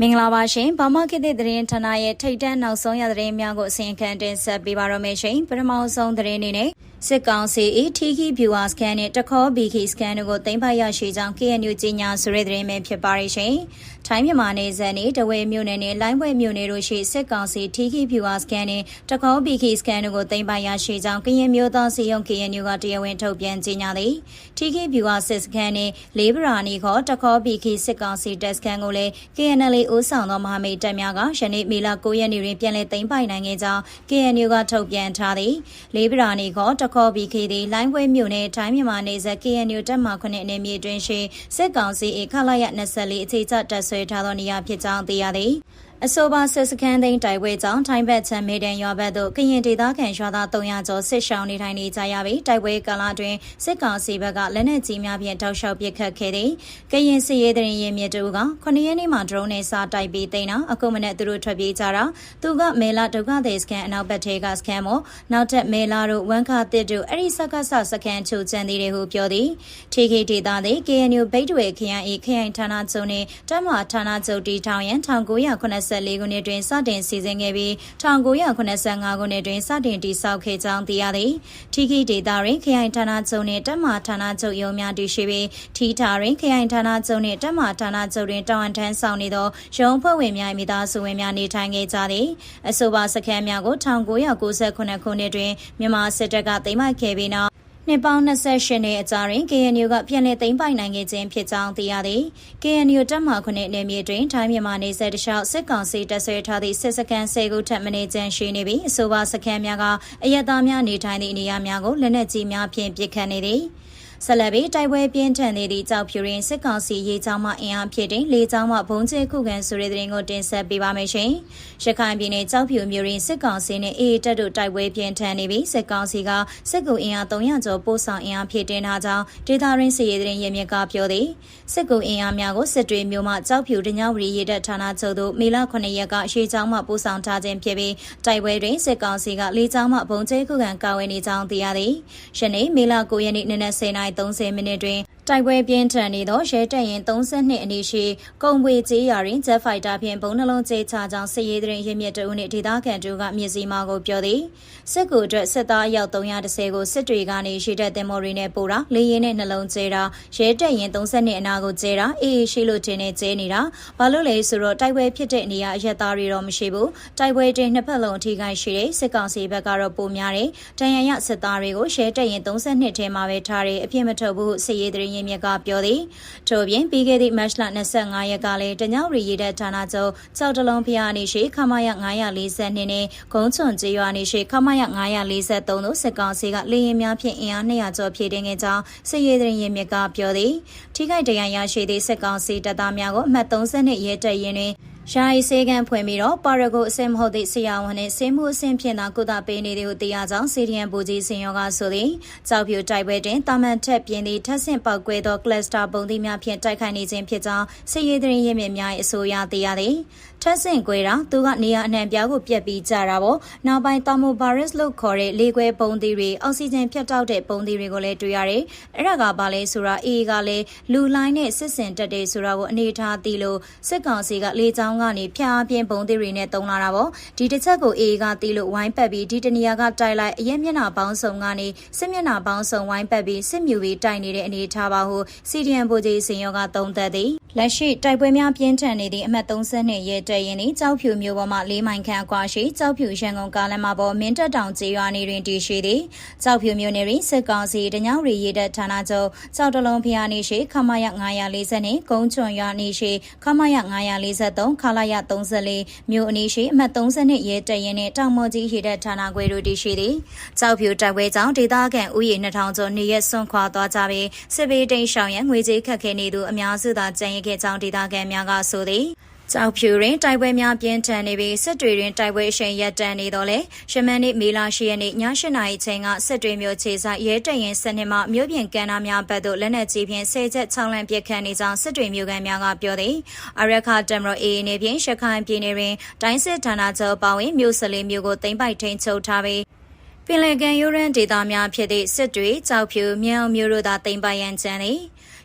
မင်္ဂလာပါရှင်ဘာမခေတ်သစ်သတင်းဌာနရဲ့ထိတ်တန့်နောက်ဆုံးရသတင်းများကိုအစီအခံတင်ဆက်ပေးပါရမယ်ရှင်ပထမဆုံးသတင်းအနေနဲ့ စစ်ကောင်စီ၏ထီခီဗျူဟာစကန်နဲ့တခေါ်ဘီခီစကန်တို့ကိုတင်ပိုက်ရရှိကြောင်း KNU ကြီးညာဆိုတဲ့သတင်းပဲဖြစ်ပါရရှင်ထိုင်းမြန်မာနယ်စပ်နဲ့တဝဲမြို့နယ်နဲ့လိုင်းပွဲမြို့နယ်တို့ရှိစစ်ကောင်စီထီခီဗျူဟာစကန်နဲ့တခေါ်ဘီခီစကန်တို့ကိုတင်ပိုက်ရရှိကြောင်းကရင်မျိုးသားစီယုံ KNU ကတရားဝင်ထုတ်ပြန်ကြေညာသည်ထီခီဗျူဟာစစ်စကန်နဲ့လေးဗရာနီခေါ်တခေါ်ဘီခီစစ်ကောင်စီတပ်စကန်ကိုလည်း KNL ဦးဆောင်သောမဟာမိတ်တပ်များကယနေ့မေလ9ရက်နေ့တွင်ပြန်လည်သိမ်းပိုက်နိုင်ခဲ့ကြောင်း KNU ကထုတ်ပြန်ထားသည်လေးဗရာနီခေါ်တခေါ်ဘီခီသည်လိုင်းပွဲမြို့နယ်ထိုင်းမြန်မာနယ်စပ် KNU တပ်မှ9နယ်မြေတွင်ရှိစစ်ကောင်စီအခလာရ24အခြေချတပ်ဆွဲထားသောနေရာဖြစ်ကြောင်းသိရသည် အဆိုပါစစ်စခန်းသိန်းတိုက်ပွဲကြောင့်ထိုင်းဘက်ချမ်းမေတန်ရွာဘက်သို့ကရင်ဒေသခံရွာသား300ကျော်စစ်ရှောင်းနေထိုင်နေကြရပြီးတိုက်ပွဲကာလတွင်စစ်ကောင်စီဘက်ကလက်နက်ကြီးများဖြင့်တောက်လျှောက်ပစ်ခတ်ခဲ့သည်ကရင်စစ်ရေးတရင်ရင်မြစ်တူက9ရက်နေ့မှာဒရုန်းနဲ့စားတိုက်ပြီးသိမ်းတာအခုမနေ့သူတို့ထွက်ပြေးကြတာသူကမေလာဒုက္ခသည်စခန်းအနောက်ဘက်ထဲကစခန်းမို့နောက်ထပ်မေလာတို့ဝန်ခါတစ်တို့အဲ့ဒီစက္ကဆစခန်းချိုချန်သည်တွေဟုပြောသည်ထေခေဒေသသည် KNU ဘိတ်တွေခရိုင်ဤခရိုင်ဌာနချုပ်နှင့်တပ်မဌာနချုပ်တီထောင်ရန်1984ခုနှစ်တွင်စတင်စီစဉ်ခဲ့ပြီး1985ခုနှစ်တွင်စတင်တည်ဆောက်ခဲ့ကြောင်းသိရသည်ထီခီဒေတာတွင်ခရိုင်ဌာနချုပ်နှင့်တပ်မဌာနချုပ်ရုံးများတည်ရှိပြီးထီတာတွင်ခရိုင်ဌာနချုပ်နှင့်တပ်မဌာနချုပ်တွင်တာဝန်ထမ်းဆောင်နေသောရုံးဖွဲ့ဝင်များမိသားစုဝင်များနေထိုင်ခဲ့ကြသည်အဆိုပါစခန်းများကို1998ခုနှစ်တွင်မြန်မာစစ်တပ်ကသိမ်းပိုက်ခဲ့ပြီးနောက် နှစ်ပေါင်း28နှစ်အကြာတွင် KNU ကပြန်လည်သိမ်းပိုက်နိုင်ခဲ့ခြင်းဖြစ်ကြောင်းသိရသည်။ KNU တပ်မခုနှစ်နယ်မြေတွင်ထိုင်းမြန်မာနယ်စပ်တလျှောက်စစ်ကောင်စီတပ်ဆွဲထားသည့်စစ်စခန်း10ခုထပ်မံကျန်းရှိနေပြီးအဆိုပါစခန်းများကအရက်သားများနေထိုင်သည့်နေရာများကိုလက်နက်ကြီးများဖြင့်ပစ်ခတ်နေသည်။ ဆက်လက်ပြီးတိုက်ပွဲပြင်းထန်နေသည့်ကြောက်ဖြူရင်စစ်ကောင်စီရေးချောင်းမှအင်အားဖြစ်တဲ့လေချောင်းမှဘုံကျဲခုခံဆိုတဲ့တဲ့ရင်ကိုတင်ဆက်ပေးပါမယ်ရှင်။ရခိုင်ပြည်နယ်ကြောက်ဖြူမြို့ရင်းစစ်ကောင်စီနဲ့အေအေတပ်တို့တိုက်ပွဲပြင်းထန်နေပြီးစစ်ကောင်စီကစစ်ကူအင်အား300ကျော်ပို့ဆောင်အင်အားဖြစ်တင်ထားကြောင်းဒေသရင်းစီရေးတဲ့ရင်မြစ်ကပြောသည်စစ်ကူအင်အားများကိုစစ်တွေမျိုးမှကြောက်ဖြူတညဝရီရေးတပ်ဌာနချုပ်သို့မေလ9ရက်ကရှေးချောင်းမှပို့ဆောင်ထားခြင်းဖြစ်ပြီးတိုက်ပွဲတွင်စစ်ကောင်စီကလေချောင်းမှဘုံကျဲခုခံကာဝယ်နေကြောင်းသိရသည်။ယနေ့မေလ9ရက်နေ့နနက်10:00 30မိနစ်တွင် တိုက်ပွဲပြင်းထန်နေသောရဲတပ်ရင်32အနည်းရှိကုံပွေကျေးရွာတွင်ဂျက်ဖိုက်တာဖြင့်ဘုံနှလုံးကျဲချကြောင်းစစ်ရေးတရင်ရင်းမြစ်တအုပ်နှင့်ဒေသခံတို့ကမြစ်စီမာကိုပြောသည်စစ်ကူအတွက်စစ်သားအယောက်330ကိုစစ်တွေကနေရှိတဲ့တင်မော်ရီနဲ့ပို့တာလေရင်နဲ့နှလုံးကျဲတာရဲတပ်ရင်32အနာကိုကျဲတာအေးအေးရှိလို့တင်နေကျဲနေတာဘာလို့လဲဆိုတော့တိုက်ပွဲဖြစ်တဲ့နေရာအရက်သားတွေတော့မရှိဘူးတိုက်ပွဲတွင်နှစ်ဖက်လုံးအထိခိုက်ရှိတဲ့စစ်ကောင်စီဘက်ကတော့ပိုများတယ်တန်ရရစစ်သားတွေကိုရဲတပ်ရင်32ထဲမှာပဲထားတယ်အပြစ်မထုတ်ဘူးစစ်ရေးတရင်ရင်းမြစ်ကပြောသည်ထို့ပြင်ပြီးခဲ့သည့်မတ်လ25ရက်ကလည်းတညောင်ရီရည်တဲ့ဌာနချုပ်ကြောက်တလုံးဖျားနေရှိခမရ940နဲ့ဂုံးချွန်ကျေးရွာနေရှိခမရ943တို့စစ်ကောင်စီကလေရင်များဖြင့်အင်အား200ကျော်ဖြည့်တင်ခဲ့ကြောင်းစစ်ရေးသတင်းရင်းမြစ်ကပြောသည်ထိခိုက်ဒဏ်ရာရရှိသည့်စစ်ကောင်စီတပ်သားများကိုအမှတ်30ရဲတပ်ရင်းတွင် ယာယီစေကန်ဖွင့်ပြီးတော့ပါရဂိုအစင်မဟုတ်သည့်ဆရာဝန်နဲ့ဆေးမှုအဆင့်ဖြင့်သာကုသပေးနေသည်ဟုသိရကြောင်းစီရီယန်ဘူကြီးစင်ရောကဆိုသည်ကြောက်ဖြူတိုက်ပွဲတွင်တာမန်ထက်ပြင်းသည့်ထက်ဆင့်ပောက်ကွဲသောကလစတာပုံသီးများဖြင့်တိုက်ခိုက်နေခြင်းဖြစ်ကြောင်းစစ်ရေးသတင်းရင်းမြစ်များ၏အဆိုအရသိရသည်ထက်ဆင့်ကွဲတာသူကနေရာအနှံပြားကိုပြက်ပြီးကြတာပေါ့နောက်ပိုင်းတာမိုဗိုင်းရပ်စ်လို့ခေါ်တဲ့လေကွဲပုံသီးတွေအောက်ဆီဂျင်ဖြတ်တောက်တဲ့ပုံသီးတွေကိုလည်းတွေ့ရတယ်အဲ့ဒါကဘာလဲဆိုတာအေးကလည်းလူလိုင်းနဲ့စစ်စင်တက်တယ်ဆိုတာကိုအနေထားသိလို့စစ်ကောင်စီကလေကြောင်းကနေဖျားပြင်းပုံသီးတွေနဲ့တုံလာတာပေါ့ဒီတစ်ချက်ကိုအေးကသိလို့ဝိုင်းပတ်ပြီးဒီတနေရာကတိုက်လိုက်အရက်မျက်နှာပေါင်းစုံကနေစစ်မျက်နှာပေါင်းစုံဝိုင်းပတ်ပြီးစစ်မြူပြီးတိုက်နေတဲ့အနေထားပါဟုစီဒီယန်ဗိုလ်ကြီးစင်ရောကသုံးသက်သည် လက်ရှိတိုက်ပွဲများပြင်းထန်နေသည့်အမှတ်32ရဲတပ်ရင်သည်ကြောက်ဖြူမျိုးပေါ်မှ၄မိုင်ခန့်အကွာရှိကြောက်ဖြူရန်ကုန်ကားလမ်းမပေါ်မင်းတက်တောင်ကျေးရွာနေတွင်တည်ရှိသည်ကြောက်ဖြူမျိုးနယ်တွင်စစ်ကောင်စီတညောင်ရီရဲတပ်ဌာနချုပ်ကြောက်တလုံးဖျားနေရှိခမရ940နှင့်ဂုံးချွန်ရွာနေရှိခမရ943ခလာရ34မြို့အနီးရှိအမှတ်32ရဲတပ်ရင်နှင့်တောင်မော်ကြီးရဲတပ်ဌာနခွဲတို့တည်ရှိသည်ကြောက်ဖြူတိုက်ပွဲကြောင့်ဒေသခံဥယျာဉ်2000ကျော်နေရက်ဆွန့်ခွာသွားကြပြီးစစ်ဘေးတိန်ရှောင်ရန်ငွေကြေးခက်ခဲနေသူအများစုသာကြံရခဲ့ကြောင်းဒေသခံများကဆိုသည်ကြောက်ဖြူတွင်တိုက်ပွဲများပြင်းထန်နေပြီးစစ်တွေတွင်တိုက်ပွဲအရှိန်ရပ်တန့်နေတော့လေရှမန်နေ့မေလ10ရက်နေ့ည8နာရီချိန်ကစစ်တွေမြို့ခြေဆိုင်ရဲတရင်စနစ်မှမြို့ပြင်ကန်နာများဘက်သို့လက်နက်ကြီးဖြင့်ဆဲချက်6လန့်ပစ်ခတ်နေကြောင်းစစ်တွေမြို့ကန်များကပြောသည်အရခတမရအေနေဖြင့်ရှခိုင်ပြည်နယ်တွင်တိုင်းစစ်ဌာနချုပ်ပါဝင်မြို့စလေးမြို့ကိုသိမ်းပိုက်ထိန်းချုပ်ထားပြီးပင်လယ်ကန်ယူရန်ဒေသများဖြစ်သည့်စစ်တွေကြောက်ဖြူမြောင်မြို့တို့သာတင်ပိုင်ရန်ကြံသည်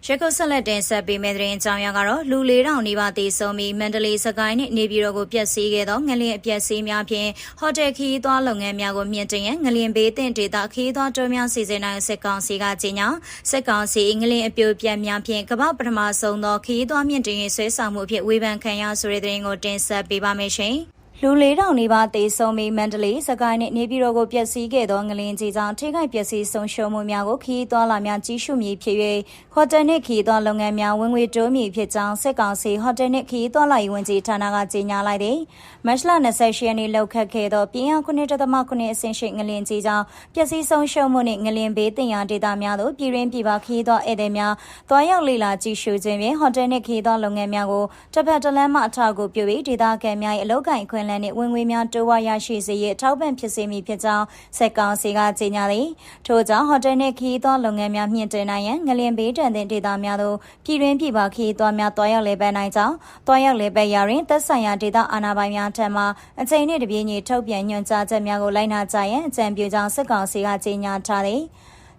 ရခုဆက်လက်တင်ဆက်ပေးမယ့်သတင်းအကြောင်းအရာကတော့လူ၄000နီးပါးသေဆုံးပြီးမန္တလေးစကိုင်းနဲ့နေပြည်တော်ကိုပျက်စီးခဲ့သောငလျင်အပျက်စီးများဖြင့်ဟိုတယ်ခီးသွားလုပ်ငန်းများကိုမြင့်တင်ရန်ငလျင်ဘေးတင်ဒေသခီးသွားတိုးများစီစဉ်နိုင်စစ်ကောင်စီကကြေညာစစ်ကောင်စီငလျင်အပြိုပြက်များဖြင့်ကမ္ဘာပထမဆုံးသောခီးသွားမြင့်တင်ရေးဆွဲဆောင်မှုအဖြစ်ဝေဖန်ခံရဆိုတဲ့သတင်းကိုတင်ဆက်ပေးပါမယ်ရှင်။ လူလေးတောင်နေပါတေဆုံးပြီးမန္တလေးစကိုင်းနဲ့နေပြည်တော်ကိုပျက်စီးခဲ့သောငလင်ကြီးကြောင့်ထိခိုက်ပျက်စီးဆုံးရှုံးမှုများကိုခီးသွွာလာများကြီးစုမည်ဖြစ်၍ဟိုတယ်နှင့်ခီးသွွာလုပ်ငန်းများဝင်ငွေတိုးမည်ဖြစ်ကြောင်းစစ်ကောင်စီဟိုတယ်နှင့်ခီးသွွာလာရေးဝန်ကြီးဌာနကကြေညာလိုက်သည်မတ်လ28ရက်နေ့လောက်ခတ်ခဲ့သောပြင်းအား9.9အဆင့်ရှိငလင်ကြီးကြောင့်ပျက်စီးဆုံးရှုံးမှုနှင့်ငလင်ဘေးတင်ရာဒေသများသို့ပြည်ရင်းပြည်ပခီးသွွာဧည့်သည်များတွားရောက်လေလာကြည့်ရှုခြင်းဖြင့်ဟိုတယ်နှင့်ခီးသွွာလုပ်ငန်းများကိုတစ်ဖက်တစ်လမ်းမှအထောက်အကူပြုပြီးဒေသခံများ၏အလုပ်ကိုင်ခွင့်လန်းနှင့်ဝင်ငွေများတိုးဝါရရှိစေရေးထောက်ပံ့ဖြစ်စေမည်ဖြစ်ကြောင်းစက်ကောင်စီကကြေညာသည်ထို့ကြောင့်ဟိုတယ်နှင့်ခီးသွွားလုပ်ငန်းများမြင့်တင်နိုင်ရန်ငလျင်ဘေးတန်တဲ့ဒေသများသို့ပြည်တွင်းပြည်ပခီးသွွားများတွားရောက်လေပတ်နိုင်ကြောင်းတွားရောက်လေပတ်ရာတွင်သက်ဆိုင်ရာဒေသအာဏာပိုင်များထံမှအချိန်နှင့်တပြေးညီထုတ်ပြန်ညွှန်ကြားချက်များကိုလိုက်နာကြရန်အကြံပြုကြောင်းစက်ကောင်စီကကြေညာထားသည်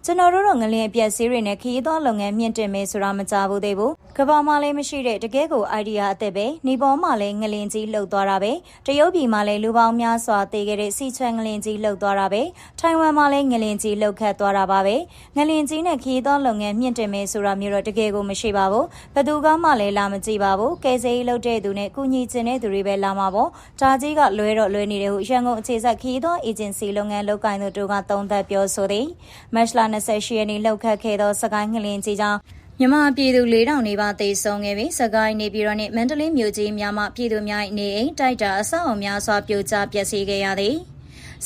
ကျွန်တော်တို့တော့ငလင်အပြက်စီးတွေနဲ့ခီးသောလုပ်ငန်းမြင့်တင်မယ်ဆိုတာမကြဘူးသေးဘူးကဘာမှလည်းမရှိတဲ့တကယ်ကို idea အသက်ပဲနေပေါ်မှာလည်းငလင်ကြီးလှုပ်သွားတာပဲတရုတ်ပြည်မှာလည်းလူပေါင်းများစွာတည်ခဲ့တဲ့စီချွန်ငလင်ကြီးလှုပ်သွားတာပဲထိုင်ဝမ်မှာလည်းငလင်ကြီးလှုပ်ခတ်သွားတာပါပဲငလင်ကြီးနဲ့ခီးသောလုပ်ငန်းမြင့်တင်မယ်ဆိုတာမျိုးတော့တကယ်ကိုမရှိပါဘူးဘသူကမှလည်းလာမကြည့်ပါဘူးကယ်ဆယ်ရေးလုပ်တဲ့သူနဲ့ကုညီကျင်တဲ့သူတွေပဲလာမှာပေါ့ဒါကြီးကလွဲတော့လွဲနေတယ်ဟုရန်ကုန်အခြေဆက်ခီးသောအေဂျင်စီလုပ်ငန်းလုပ်ကိုင်သူတို့ကသုံးသပ်ပြောဆိုသည်မတ်လ28ရက်နေ့လှုပ်ခတ်ခဲ့သောစကိုင်းငလင်ကြီးကြောင့်မြန်မာပြည်သူ၄000နေပါသေဆုံးခဲ့ပြီးစကိုင်းနေပြည်တော်နှင့်မန္တလေးမြို့ကြီးများမှပြည်သူများနေအိမ်တိုက်တာအဆောက်အုံများစွာပြိုကျပျက်စီးခဲ့ရသည်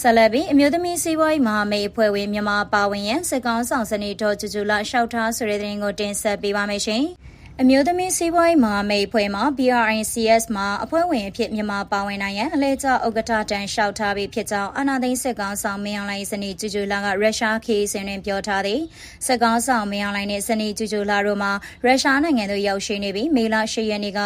ဆလဘီအမျိုးသမီးစီးပွားရေးမဟာမိတ်အဖွဲ့ဝင်မြန်မာပါဝင်ရန်စစ်ကောင်ဆောင်စနေတော်ကျူကျူလာရှောက်ထားဆိုတဲ့သတင်းကိုတင်ဆက်ပေးပါမယ်ရှင်။ အမျိုးသမီးစီးပွားရေးမဟာမိတ်အဖွဲ့မှ BRNCS မှာအဖွဲ့ဝင်အဖြစ်မြန်မာပါဝင်နိုင်ရန်အလဲကျဥက္ကဋ္ဌတန်းလျှောက်ထားပြီးဖြစ်ကြောင်းအာနာသိန်းစစ်ကောင်ဆောင်မင်းအောင်လှိုင်စနေကျူကျူလာကရုရှားခီးစဉ်တွင်ပြောထားသည်စစ်ကောင်ဆောင်မင်းအောင်လှိုင်နှင့်စနေကျူကျူလာတို့မှရုရှားနိုင်ငံသို့ရောက်ရှိနေပြီးမေလ10ရက်နေ့က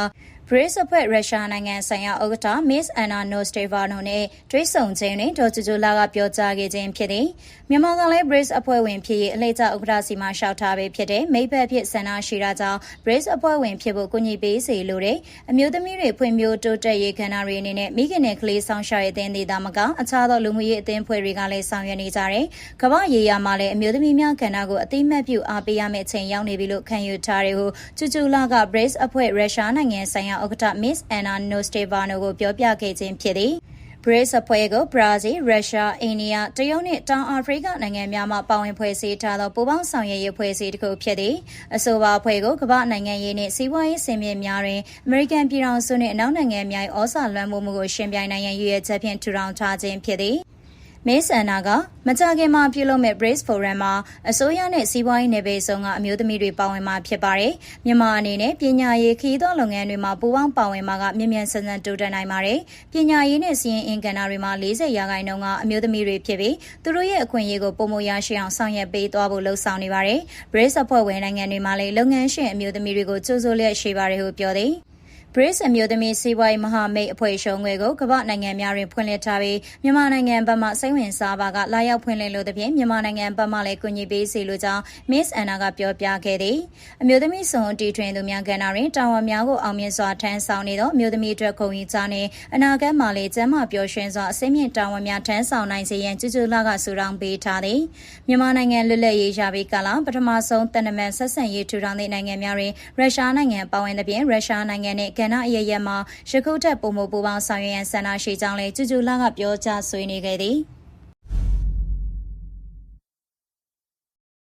Brace အဖွဲ့ရုရှားနိုင်ငံဆိုင်ရာဥက္ကဋ္ဌ Miss Anna Nostevano နဲ့တွေ့ဆုံခြင်းတွင်ဒေါ်ကျူကျူလာကပြောကြားခဲ့ခြင်းဖြစ်သည်မြန်မာကလည်း Brace အဖွဲ့ဝင်ဖြစ်ရေးအလှည့်ကျဥက္ကဋ္ဌစီမှလျှောက်ထားပေးဖြစ်တဲ့မိဘဖြစ်ဆန္ဒရှိတာကြောင့် Brace အဖွဲ့ဝင်ဖြစ်ဖို့ကူညီပေးစေလိုတဲ့အမျိုးသမီးတွေဖွံ့ဖြိုးတိုးတက်ရေးကဏ္ဍတွေအနေနဲ့မိခင်နဲ့ကလေးဆောင်ရှားရေးအသင်းဒေသမကအခြားသောလူမှုရေးအသင်းဖွဲ့တွေကလည်းဆောင်ရွက်နေကြတယ်။ကမ္ဘာရေးရာမှာလည်းအမျိုးသမီးများကဏ္ဍကိုအသိမှတ်ပြုအားပေးရမယ့်အချိန်ရောက်နေပြီလို့ခံယူထားတယ်ဟုကျူကျူလာက Brace အဖွဲ့ရုရှားနိုင်ငံဆိုင်ရာဥက္ကဋ္ဌ Miss Anna Nostevano ကိုပြောပြခဲ့ခြင်းဖြစ်သည်။ BRICS အဖွဲ့ကိုဘရာဇီး၊ရုရှား၊အိန္ဒိယ၊တရုတ်နှင့်တောင်အာဖရိကနိုင်ငံများမှပါဝင်ဖွဲ့စည်းထားသောပူးပေါင်းဆောင်ရွက်ရေးဖွဲ့စည်းတစ်ခုဖြစ်သည်။အဆိုပါအဖွဲ့ကိုကမ္ဘာနိုင်ငံရေးနှင့်စီးပွားရေးစင်မြင့်များတွင်အမေရိကန်ပြည်ထောင်စုနှင့်အနောက်နိုင်ငံများ၏ဩဇာလွှမ်းမိုးမှုကိုရှင်ပြိုင်နိုင်ရန်ရည်ရွယ်ချက်ဖြင့်ထူထောင်ထားခြင်းဖြစ်သည်။ မစ်အန်နာကမကြခင်မှာပြုလုပ်မဲ့ Brace Forum မှာအစိုးရနဲ့စီးပွားရေးနယ်ပယ်ဆောင်ကအမျိုးသမီးတွေပါဝင်မှာဖြစ်ပါတယ်။မြန်မာအနေနဲ့ပညာရေးခီးသောလုပ်ငန်းတွေမှာပူးပေါင်းပါဝင်မှာကမြ мян ဆန်ဆန်တိုးတက်နိုင်ပါတယ်။ပညာရေးနဲ့စီးရင်အင်ကန်နာတွေမှာ40ရာခိုင်နှုန်းကအမျိုးသမီးတွေဖြစ်ပြီးသူတို့ရဲ့အခွင့်အရေးကိုပုံမရရှိအောင်ဆောင်ရွက်ပေးသွားဖို့လှုံ့ဆော်နေပါတယ်။ Brace အဖွဲ့ဝင်နိုင်ငံတွေမှာလည်းလုပ်ငန်းရှင်အမျိုးသမီးတွေကိုကြိုးစိုးလျက်ရှိပါတယ်ဟုပြောသည်။ BRICS အမျိုးသမီးစီးပွားရေးမဟာမိတ်အဖွဲ့ရှုံးငွေကိုကမ္ဘာနိုင်ငံများတွင်ဖွင့်လှစ်ထားပြီးမြန်မာနိုင်ငံဘက်မှစိတ်ဝင်စားပါကလာရောက်ဖွင့်လှစ်လို့တဖြင့်မြန်မာနိုင်ငံဘက်မှလည်းကူညီပေးစီလိုကြောင်း Miss Anna ကပြောပြခဲ့သည်အမျိုးသမီးစုံတီထွင်သူများကဏ္ဍတွင်တာဝန်များကိုအောင်မြင်စွာထမ်းဆောင်နေသောအမျိုးသမီးအတွက်ခုံကြီးကြားနှင့်အနာဂတ်မှာလည်းကျန်းမာပျော်ရွှင်စွာအစိမ့်မြင့်တာဝန်များထမ်းဆောင်နိုင်စေရန်ကြွကြွလာကဆူတောင်းပေးထားသည်မြန်မာနိုင်ငံလွတ်လပ်ရေးရပြီးကာလပထမဆုံးတန်တမန်ဆက်ဆံရေးထူထောင်သည့်နိုင်ငံများတွင်ရုရှားနိုင်ငံပါဝင်သဖြင့်ရုရှားနိုင်ငံနှင့်ကဏ္ဍအရရမှာယခုထက်ပုံမပူပေါင်းဆောင်ရွက်ရန်ဆန္ဒရှိကြောင်းလည်းကျူကျူလာကပြောကြားဆွေးနွေးခဲ့သည်။